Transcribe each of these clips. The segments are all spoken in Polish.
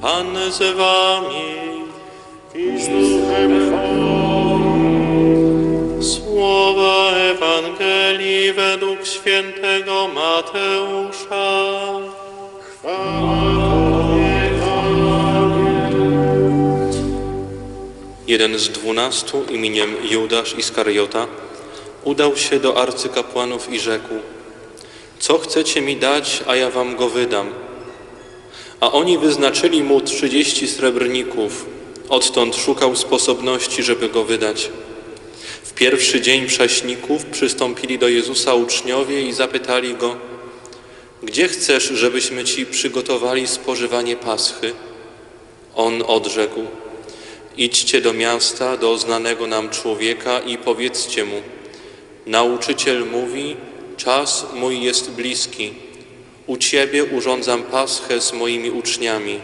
Pan z wami. i z duchem. Słowa Ewangelii według świętego Mateusza. Chwała. Jeden z dwunastu imieniem Judasz Iskariota udał się do arcykapłanów i rzekł Co chcecie mi dać, a ja wam go wydam? A oni wyznaczyli mu trzydzieści srebrników. Odtąd szukał sposobności, żeby go wydać. W pierwszy dzień prześników przystąpili do Jezusa uczniowie i zapytali go Gdzie chcesz, żebyśmy ci przygotowali spożywanie paschy? On odrzekł Idźcie do miasta, do znanego nam człowieka i powiedzcie mu: Nauczyciel mówi: Czas mój jest bliski. U ciebie urządzam paschę z moimi uczniami.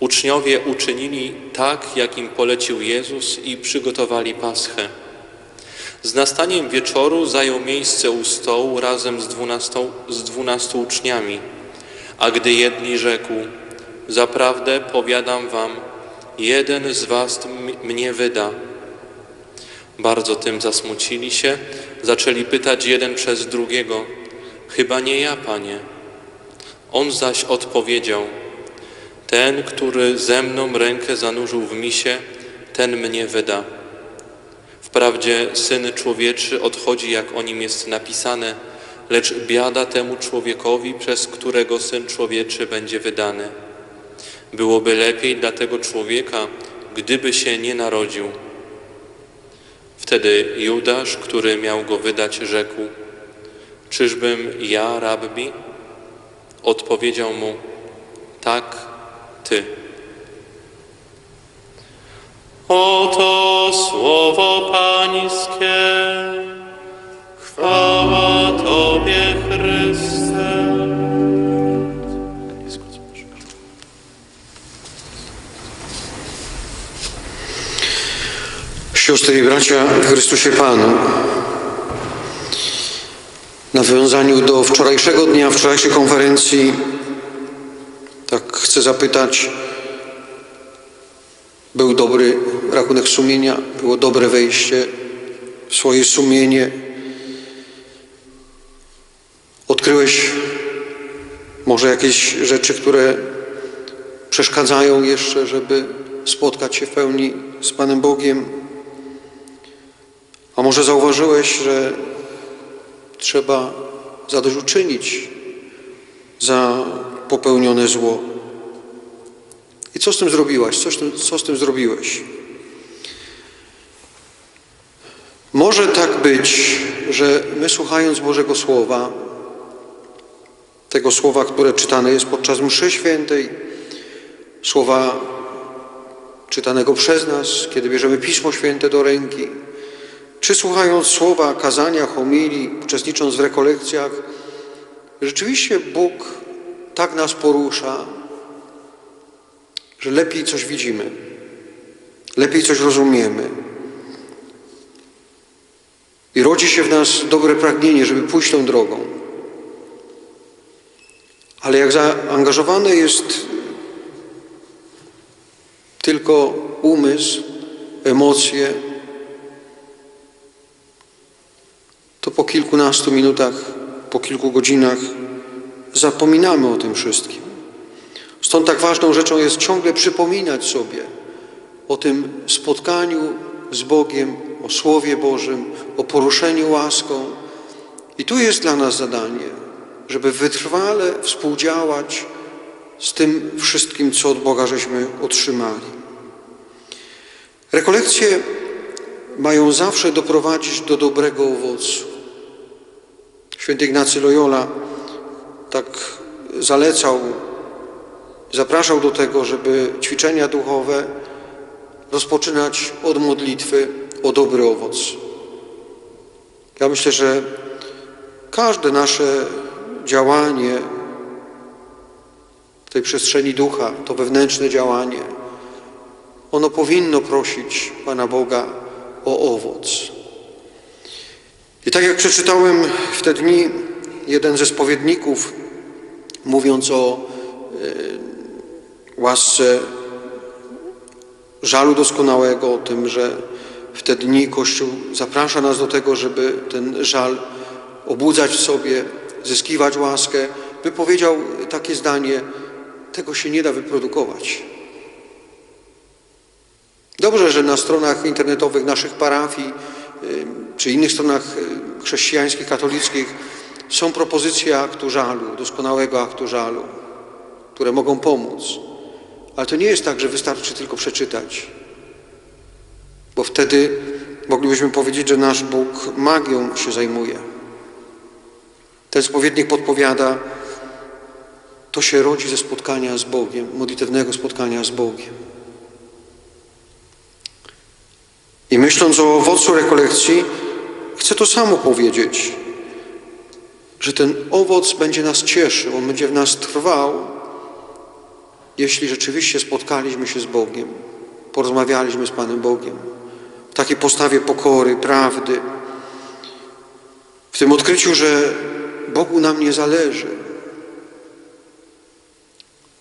Uczniowie uczynili tak, jak im polecił Jezus i przygotowali paschę. Z nastaniem wieczoru zajął miejsce u stołu razem z dwunastą, z dwunastu uczniami. A gdy jedni rzekł: Zaprawdę powiadam wam, jeden z was mnie wyda. Bardzo tym zasmucili się, zaczęli pytać jeden przez drugiego: Chyba nie ja, panie. On zaś odpowiedział: Ten, który ze mną rękę zanurzył w misie, ten mnie wyda. Wprawdzie syn człowieczy odchodzi, jak o nim jest napisane, lecz biada temu człowiekowi, przez którego syn człowieczy będzie wydany. Byłoby lepiej dla tego człowieka, gdyby się nie narodził. Wtedy Judasz, który miał go wydać, rzekł: Czyżbym ja, rabbi? Odpowiedział mu: Tak, ty. Oto słowo Pańskie. Chwała Tobie, Chryste. Siostry i bracia Chrystusie Panu, nawiązaniu do wczorajszego dnia, wczorajszej konferencji, tak chcę zapytać, był dobry rachunek sumienia, było dobre wejście w swoje sumienie. Odkryłeś może jakieś rzeczy, które przeszkadzają jeszcze, żeby spotkać się w pełni z Panem Bogiem. A może zauważyłeś, że trzeba zadośćuczynić za popełnione zło. I co z tym zrobiłaś? Co co z tym zrobiłeś? Może tak być, że my słuchając Bożego Słowa, tego słowa, które czytane jest podczas mszy świętej, słowa czytanego przez nas, kiedy bierzemy Pismo Święte do ręki, czy słuchając słowa kazania, homilii, uczestnicząc w rekolekcjach, rzeczywiście Bóg tak nas porusza, że lepiej coś widzimy, lepiej coś rozumiemy. I rodzi się w nas dobre pragnienie, żeby pójść tą drogą. Ale jak zaangażowany jest tylko umysł, emocje, po kilkunastu minutach, po kilku godzinach zapominamy o tym wszystkim. Stąd tak ważną rzeczą jest ciągle przypominać sobie o tym spotkaniu z Bogiem, o Słowie Bożym, o poruszeniu łaską. I tu jest dla nas zadanie, żeby wytrwale współdziałać z tym wszystkim, co od Boga żeśmy otrzymali. Rekolekcje mają zawsze doprowadzić do dobrego owocu. Święty Ignacy Loyola tak zalecał, zapraszał do tego, żeby ćwiczenia duchowe rozpoczynać od modlitwy o dobry owoc. Ja myślę, że każde nasze działanie w tej przestrzeni ducha, to wewnętrzne działanie, ono powinno prosić Pana Boga o owoc. I tak jak przeczytałem w te dni, jeden ze spowiedników, mówiąc o e, łasce żalu doskonałego, o tym, że w te dni Kościół zaprasza nas do tego, żeby ten żal obudzać w sobie, zyskiwać łaskę, wypowiedział takie zdanie: Tego się nie da wyprodukować. Dobrze, że na stronach internetowych naszych parafii czy innych stronach y, chrześcijańskich, katolickich są propozycje aktu żalu, doskonałego aktu żalu, które mogą pomóc. Ale to nie jest tak, że wystarczy tylko przeczytać, bo wtedy moglibyśmy powiedzieć, że nasz Bóg magią się zajmuje. Ten spowiednik podpowiada, to się rodzi ze spotkania z Bogiem, modlitewnego spotkania z Bogiem. I myśląc o owocu rekolekcji, chcę to samo powiedzieć, że ten owoc będzie nas cieszył, on będzie w nas trwał, jeśli rzeczywiście spotkaliśmy się z Bogiem, porozmawialiśmy z Panem Bogiem, w takiej postawie pokory, prawdy, w tym odkryciu, że Bogu nam nie zależy.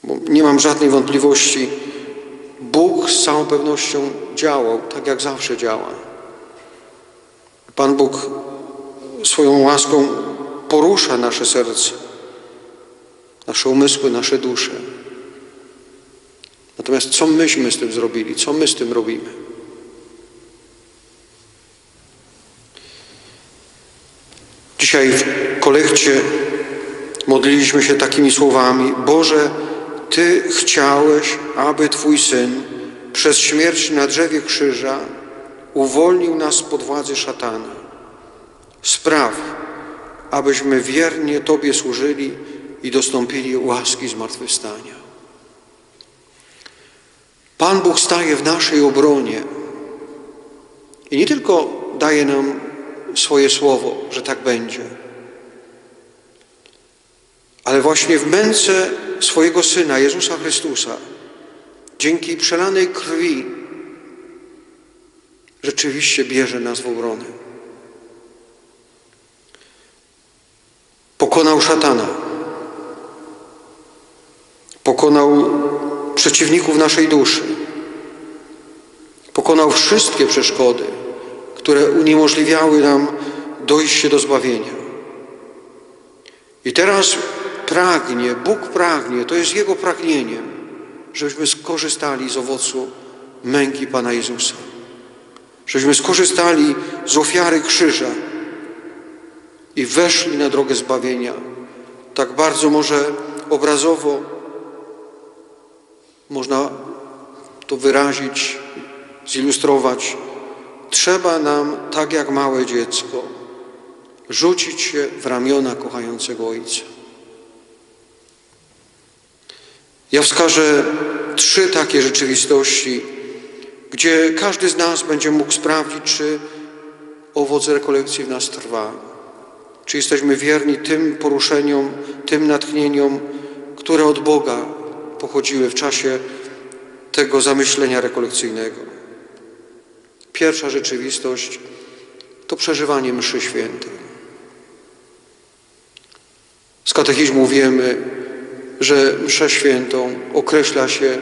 Bo nie mam żadnej wątpliwości, Z całą pewnością działał, tak jak zawsze działa. Pan Bóg swoją łaską porusza nasze serce, nasze umysły, nasze dusze. Natomiast co myśmy z tym zrobili? Co my z tym robimy? Dzisiaj w kolekcie modliliśmy się takimi słowami: Boże, Ty chciałeś, aby Twój Syn przez śmierć na drzewie krzyża uwolnił nas spod władzy szatana. Spraw, abyśmy wiernie Tobie służyli i dostąpili łaski zmartwychwstania. Pan Bóg staje w naszej obronie i nie tylko daje nam swoje słowo, że tak będzie, ale właśnie w męce swojego Syna, Jezusa Chrystusa, dzięki przelanej krwi, rzeczywiście bierze nas w obronę. Pokonał szatana, pokonał przeciwników naszej duszy, pokonał wszystkie przeszkody, które uniemożliwiały nam dojście do zbawienia. I teraz pragnie, Bóg pragnie, to jest Jego pragnieniem, żebyśmy skorzystali z owocu męki Pana Jezusa. Żebyśmy skorzystali z ofiary krzyża i weszli na drogę zbawienia. Tak bardzo może obrazowo można to wyrazić, zilustrować. Trzeba nam, tak jak małe dziecko, rzucić się w ramiona kochającego Ojca. Ja wskażę trzy takie rzeczywistości, gdzie każdy z nas będzie mógł sprawdzić, czy owoc rekolekcji w nas trwa. Czy jesteśmy wierni tym poruszeniom, tym natchnieniom, które od Boga pochodziły w czasie tego zamyślenia rekolekcyjnego. Pierwsza rzeczywistość to przeżywanie mszy świętej. Z katechizmu wiemy, że mszę świętą określa się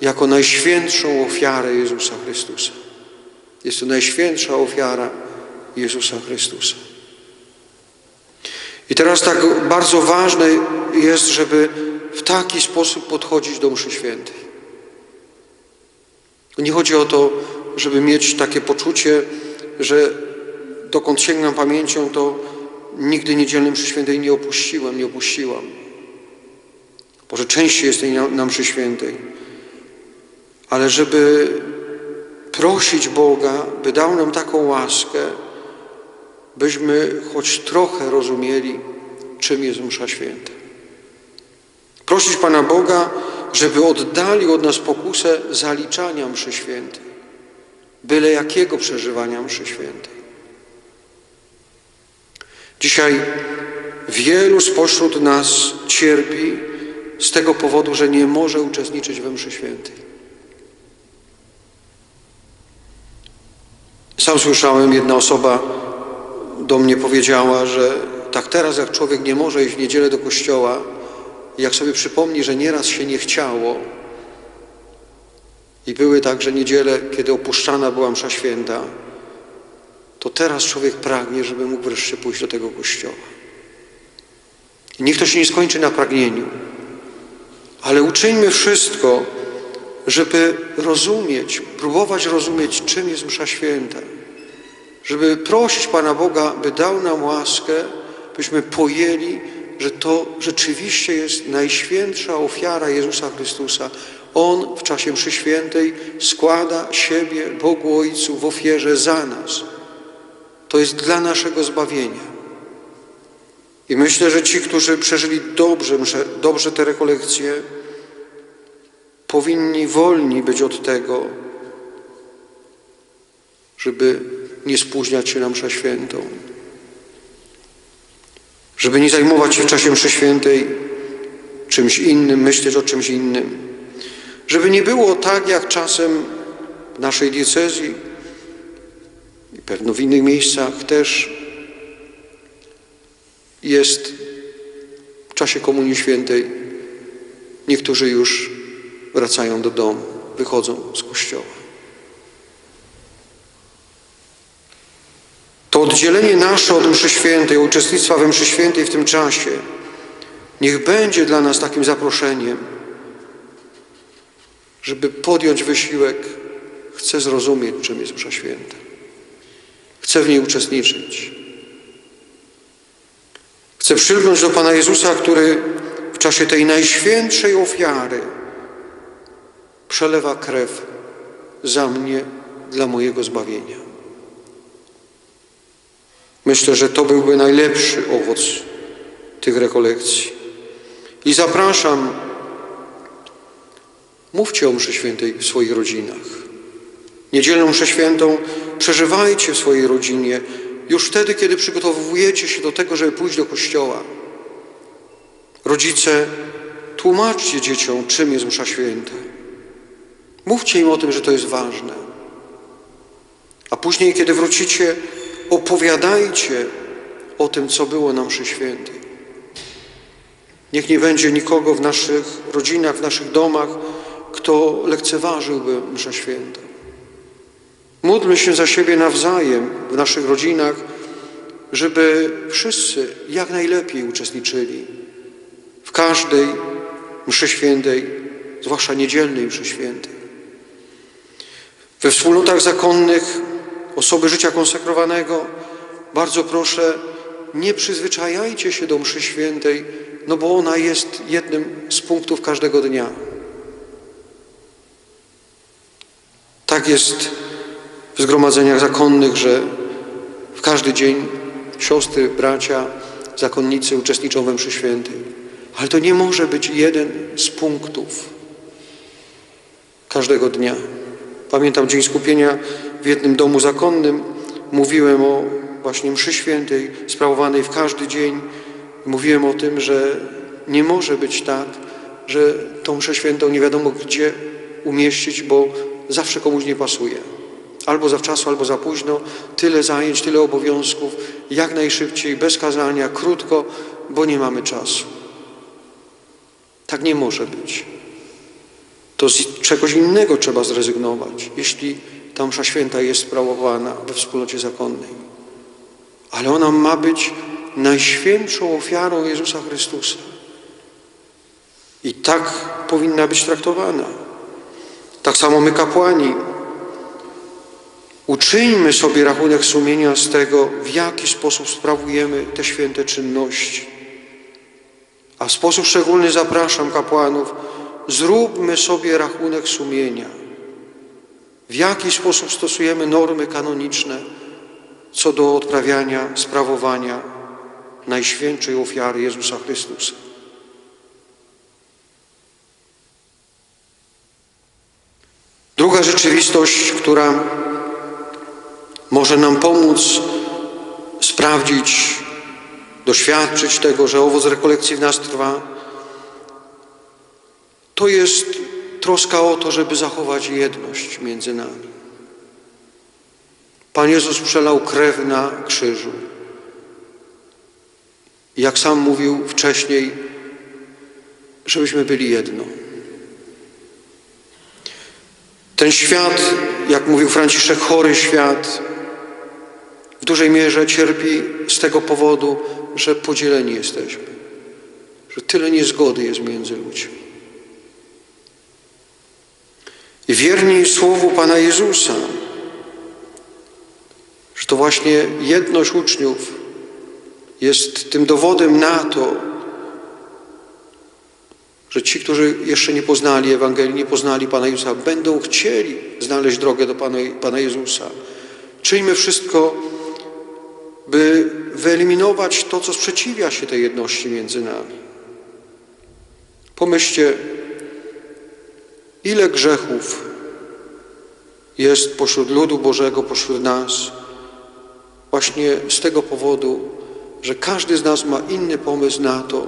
jako najświętszą ofiarę Jezusa Chrystusa. Jest to najświętsza ofiara Jezusa Chrystusa. I teraz tak bardzo ważne jest, żeby w taki sposób podchodzić do mszy świętej. Nie chodzi o to, żeby mieć takie poczucie, że dokąd sięgnam pamięcią, to nigdy niedzielnej mszy świętej nie opuściłem, nie opuściłam. Może częściej jest tej na, na mszy świętej. Ale żeby prosić Boga, by dał nam taką łaskę, byśmy choć trochę rozumieli, czym jest msza święta. Prosić Pana Boga, żeby oddalił od nas pokusę zaliczania mszy świętej, byle jakiego przeżywania mszy świętej. Dzisiaj wielu spośród nas cierpi z tego powodu, że nie może uczestniczyć we mszy świętej. Sam słyszałem, jedna osoba do mnie powiedziała, że tak teraz jak człowiek nie może iść w niedzielę do kościoła, jak sobie przypomni, że nieraz się nie chciało i były także niedziele, kiedy opuszczana była msza święta, to teraz człowiek pragnie, żeby mógł wreszcie pójść do tego kościoła. I niech to się nie skończy na pragnieniu, ale uczyńmy wszystko, żeby rozumieć, próbować rozumieć, czym jest msza święta. Żeby prosić Pana Boga, by dał nam łaskę, byśmy pojęli, że to rzeczywiście jest najświętsza ofiara Jezusa Chrystusa. On w czasie mszy świętej składa siebie Bogu Ojcu w ofierze za nas. To jest dla naszego zbawienia. I myślę, że ci, którzy przeżyli dobrze, dobrze te rekolekcje, powinni wolni być od tego, żeby nie spóźniać się na mszę świętą. Żeby nie zajmować się w czasie mszy świętej czymś innym, myśleć o czymś innym. Żeby nie było tak, jak czasem w naszej diecezji i pewno w innych miejscach też jest w czasie Komunii Świętej. Niektórzy już wracają do domu, wychodzą z kościoła. To oddzielenie nasze od mszy świętej, uczestnictwa we mszy świętej w tym czasie, niech będzie dla nas takim zaproszeniem, żeby podjąć wysiłek, chcę zrozumieć, czym jest msza święta. Chcę w niej uczestniczyć. Chcę przylgnąć do Pana Jezusa, który w czasie tej najświętszej ofiary przelewa krew za mnie dla mojego zbawienia. Myślę, że to byłby najlepszy owoc tych rekolekcji. I zapraszam, mówcie o mszy świętej w swoich rodzinach. Niedzielną mszę świętą przeżywajcie w swojej rodzinie już wtedy, kiedy przygotowujecie się do tego, żeby pójść do kościoła. Rodzice, tłumaczcie dzieciom, czym jest msza święta. Mówcie im o tym, że to jest ważne. A później, kiedy wrócicie, opowiadajcie o tym, co było na mszy świętej. Niech nie będzie nikogo w naszych rodzinach, w naszych domach, kto lekceważyłby mszę świętą. Módlmy się za siebie nawzajem w naszych rodzinach, żeby wszyscy jak najlepiej uczestniczyli w każdej mszy świętej, zwłaszcza niedzielnej mszy świętej. We wspólnotach zakonnych osoby życia konsekrowanego bardzo proszę, nie przyzwyczajajcie się do mszy świętej, no bo ona jest jednym z punktów każdego dnia. Tak jest w zgromadzeniach zakonnych, że w każdy dzień siostry, bracia, zakonnicy uczestniczą we mszy świętej. Ale to nie może być jeden z punktów każdego dnia. Pamiętam Dzień Skupienia w jednym domu zakonnym. Mówiłem o właśnie mszy świętej sprawowanej w każdy dzień. Mówiłem o tym, że nie może być tak, że tą mszę świętą nie wiadomo gdzie umieścić, bo zawsze komuś nie pasuje. Albo zawczasu, albo za późno. Tyle zajęć, tyle obowiązków. Jak najszybciej, bez kazania, krótko, bo nie mamy czasu. Tak nie może być. To z czegoś innego trzeba zrezygnować, jeśli ta msza święta jest sprawowana we wspólnocie zakonnej. Ale ona ma być najświętszą ofiarą Jezusa Chrystusa. I tak powinna być traktowana. Tak samo my kapłani. Uczyńmy sobie rachunek sumienia z tego, w jaki sposób sprawujemy te święte czynności. A w sposób szczególny zapraszam kapłanów, zróbmy sobie rachunek sumienia. W jaki sposób stosujemy normy kanoniczne co do odprawiania, sprawowania Najświętszej ofiary Jezusa Chrystusa. Druga rzeczywistość, która może nam pomóc sprawdzić, doświadczyć tego, że owoc rekolekcji w nas trwa, to jest troska o to, żeby zachować jedność między nami. Pan Jezus przelał krew na krzyżu. Jak sam mówił wcześniej, żebyśmy byli jedno. Ten świat, jak mówił Franciszek, chory świat, w dużej mierze cierpi z tego powodu, że podzieleni jesteśmy, że tyle niezgody jest między ludźmi. I wierni słowu Pana Jezusa, że to właśnie jedność uczniów jest tym dowodem na to, że ci, którzy jeszcze nie poznali Ewangelii, nie poznali Pana Jezusa, będą chcieli znaleźć drogę do Pana, Pana Jezusa. Czyńmy wszystko, by wyeliminować to, co sprzeciwia się tej jedności między nami. Pomyślcie, ile grzechów jest pośród ludu Bożego, pośród nas, właśnie z tego powodu, że każdy z nas ma inny pomysł na to,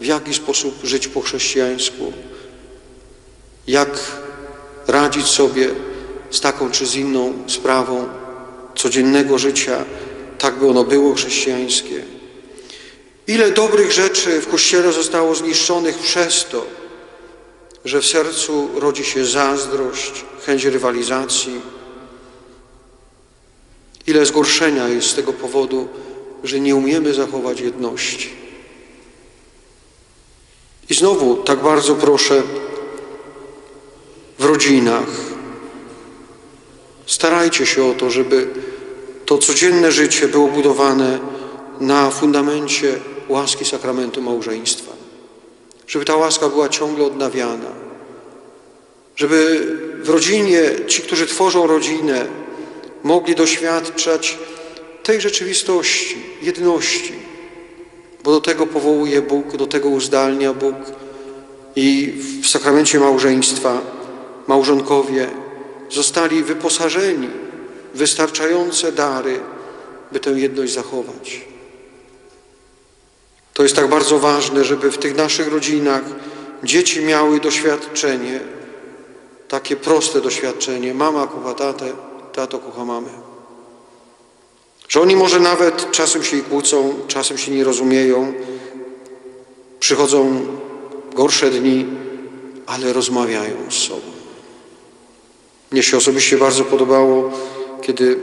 w jaki sposób żyć po chrześcijańsku, jak radzić sobie z taką czy z inną sprawą codziennego życia, tak by ono było chrześcijańskie. Ile dobrych rzeczy w Kościele zostało zniszczonych przez to, że w sercu rodzi się zazdrość, chęć rywalizacji. Ile zgorszenia jest z tego powodu, że nie umiemy zachować jedności. I znowu tak bardzo proszę w rodzinach, starajcie się o to, żeby to codzienne życie było budowane na fundamencie łaski sakramentu małżeństwa. Żeby ta łaska była ciągle odnawiana. Żeby w rodzinie ci, którzy tworzą rodzinę, mogli doświadczać tej rzeczywistości, jedności, bo do tego powołuje Bóg, do tego uzdalnia Bóg i w sakramencie małżeństwa małżonkowie zostali wyposażeni w wystarczające dary, by tę jedność zachować. To jest tak bardzo ważne, żeby w tych naszych rodzinach dzieci miały doświadczenie, takie proste doświadczenie. Mama kocha tatę, tato kocha mamę. Że oni może nawet czasem się kłócą, czasem się nie rozumieją, przychodzą gorsze dni, ale rozmawiają z sobą. Mnie się osobiście bardzo podobało, kiedy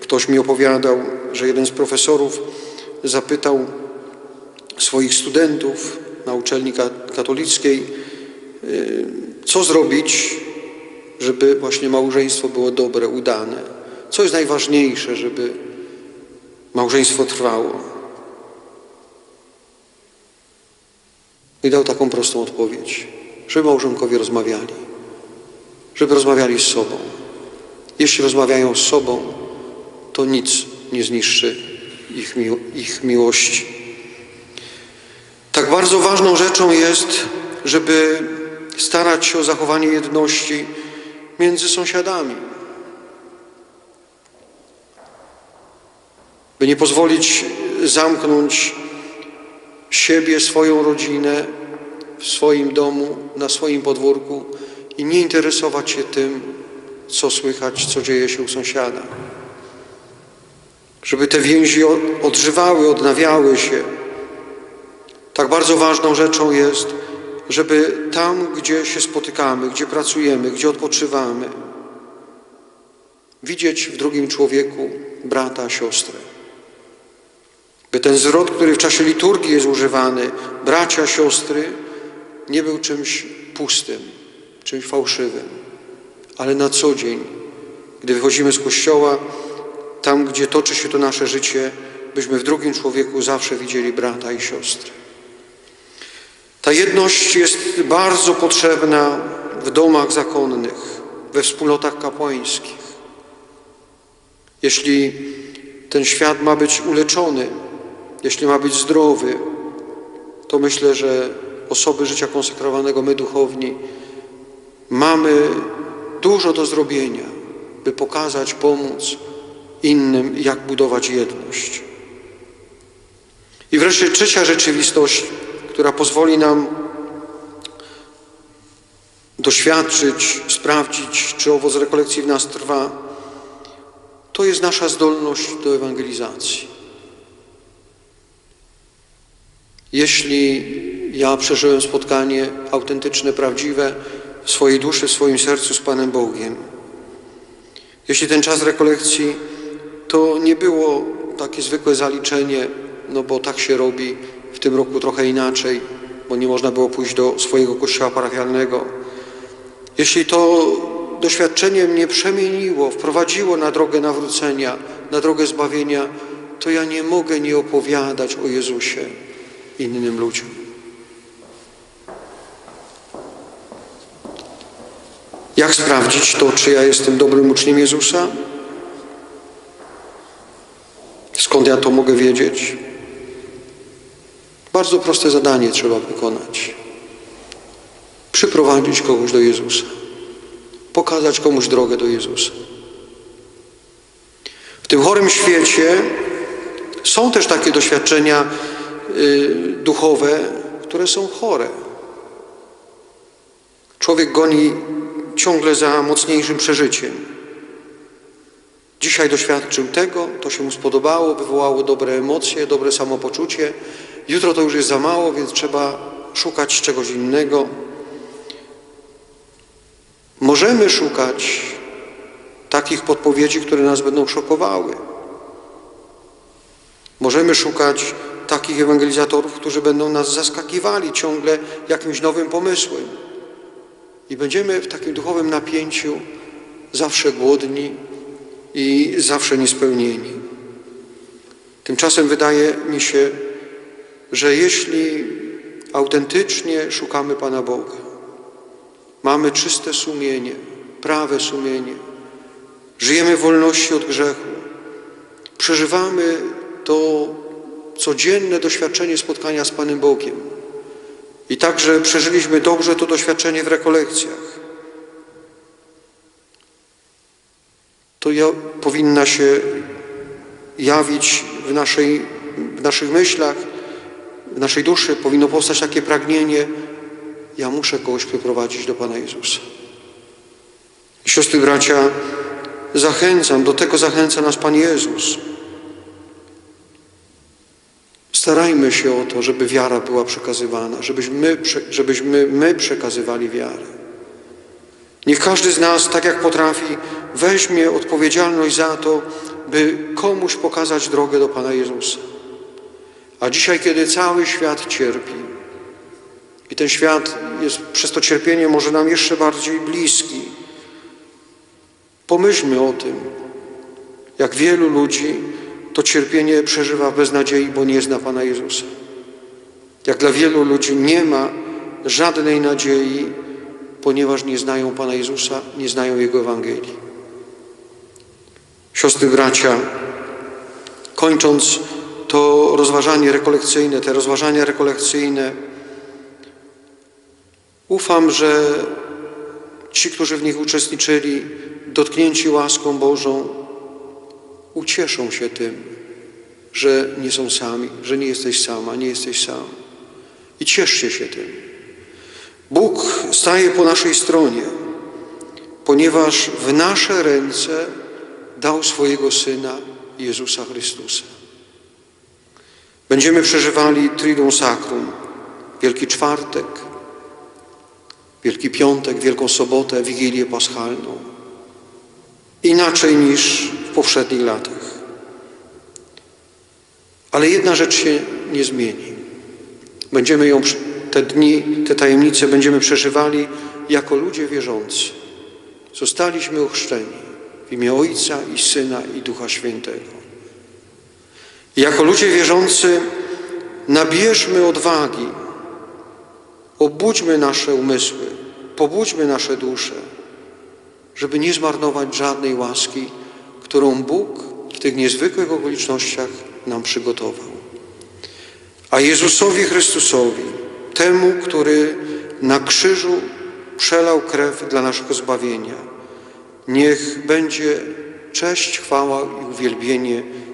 ktoś mi opowiadał, że jeden z profesorów zapytał swoich studentów na uczelni katolickiej, y, co zrobić, żeby właśnie małżeństwo było dobre, udane. Co jest najważniejsze, żeby małżeństwo trwało? I dał taką prostą odpowiedź, żeby małżonkowie rozmawiali, żeby rozmawiali z sobą. Jeśli rozmawiają z sobą, to nic nie zniszczy ich, ich miłości. Tak bardzo ważną rzeczą jest, żeby starać się o zachowanie jedności między sąsiadami. By nie pozwolić zamknąć siebie, swoją rodzinę w swoim domu, na swoim podwórku i nie interesować się tym, co słychać, co dzieje się u sąsiada. Żeby te więzi odżywały, odnawiały się. Tak bardzo ważną rzeczą jest, żeby tam, gdzie się spotykamy, gdzie pracujemy, gdzie odpoczywamy, widzieć w drugim człowieku brata, siostrę. By ten zwrot, który w czasie liturgii jest używany, bracia, siostry, nie był czymś pustym, czymś fałszywym, ale na co dzień, gdy wychodzimy z kościoła, tam, gdzie toczy się to nasze życie, byśmy w drugim człowieku zawsze widzieli brata i siostry. Ta jedność jest bardzo potrzebna w domach zakonnych, we wspólnotach kapłańskich. Jeśli ten świat ma być uleczony, jeśli ma być zdrowy, to myślę, że osoby życia konsekrowanego, my duchowni, mamy dużo do zrobienia, by pokazać, pomóc innym, jak budować jedność. I wreszcie trzecia rzeczywistość, która pozwoli nam doświadczyć, sprawdzić, czy owoc rekolekcji w nas trwa, to jest nasza zdolność do ewangelizacji. Jeśli ja przeżyłem spotkanie autentyczne, prawdziwe w swojej duszy, w swoim sercu z Panem Bogiem. Jeśli ten czas rekolekcji to nie było takie zwykłe zaliczenie, no bo tak się robi w tym roku trochę inaczej, bo nie można było pójść do swojego kościoła parafialnego. Jeśli to doświadczenie mnie przemieniło, wprowadziło na drogę nawrócenia, na drogę zbawienia, to ja nie mogę nie opowiadać o Jezusie innym ludziom. Jak sprawdzić to, czy ja jestem dobrym uczniem Jezusa? Skąd ja to mogę wiedzieć? Bardzo proste zadanie trzeba wykonać. Przyprowadzić kogoś do Jezusa. Pokazać komuś drogę do Jezusa. W tym chorym świecie są też takie doświadczenia y, duchowe, które są chore. Człowiek goni ciągle za mocniejszym przeżyciem. Dzisiaj doświadczył tego, to się mu spodobało, wywołało dobre emocje, dobre samopoczucie. Jutro to już jest za mało, więc trzeba szukać czegoś innego. Możemy szukać takich podpowiedzi, które nas będą szokowały. Możemy szukać takich ewangelizatorów, którzy będą nas zaskakiwali ciągle jakimś nowym pomysłem. I będziemy w takim duchowym napięciu zawsze głodni i zawsze niespełnieni. Tymczasem wydaje mi się, że jeśli autentycznie szukamy Pana Boga, mamy czyste sumienie, prawe sumienie, żyjemy w wolności od grzechu, przeżywamy to codzienne doświadczenie spotkania z Panem Bogiem, i także przeżyliśmy dobrze to doświadczenie w rekolekcjach. To ja, powinna się jawić w, naszej, w naszych myślach, w naszej duszy, powinno powstać takie pragnienie, ja muszę kogoś przyprowadzić do Pana Jezusa. Siostry, bracia, zachęcam, do tego zachęca nas Pan Jezus. Starajmy się o to, żeby wiara była przekazywana, żebyśmy, żebyśmy my przekazywali wiarę. Niech każdy z nas, tak jak potrafi, weźmie odpowiedzialność za to, by komuś pokazać drogę do Pana Jezusa. A dzisiaj, kiedy cały świat cierpi i ten świat jest przez to cierpienie może nam jeszcze bardziej bliski, pomyślmy o tym, jak wielu ludzi to cierpienie przeżywa bez nadziei, bo nie zna Pana Jezusa. Jak dla wielu ludzi nie ma żadnej nadziei, ponieważ nie znają Pana Jezusa, nie znają Jego Ewangelii. Siostry, bracia, kończąc to rozważanie rekolekcyjne, te rozważania rekolekcyjne, ufam, że ci, którzy w nich uczestniczyli, dotknięci łaską Bożą, ucieszą się tym, że nie są sami, że nie jesteś sama, nie jesteś sam. I cieszcie się tym. Bóg staje po naszej stronie, ponieważ w nasze ręce dał swojego Syna Jezusa Chrystusa. Będziemy przeżywali Sacrum, Wielki Czwartek, Wielki Piątek, Wielką Sobotę, Wigilię Paschalną. Inaczej niż w poprzednich latach. Ale jedna rzecz się nie zmieni. Będziemy ją, te dni, te tajemnice będziemy przeżywali jako ludzie wierzący. Zostaliśmy ochrzczeni w imię Ojca i Syna i Ducha Świętego. Jako ludzie wierzący nabierzmy odwagi, obudźmy nasze umysły, pobudźmy nasze dusze, żeby nie zmarnować żadnej łaski, którą Bóg w tych niezwykłych okolicznościach nam przygotował. A Jezusowi Chrystusowi, temu, który na krzyżu przelał krew dla naszego zbawienia, niech będzie cześć, chwała i uwielbienie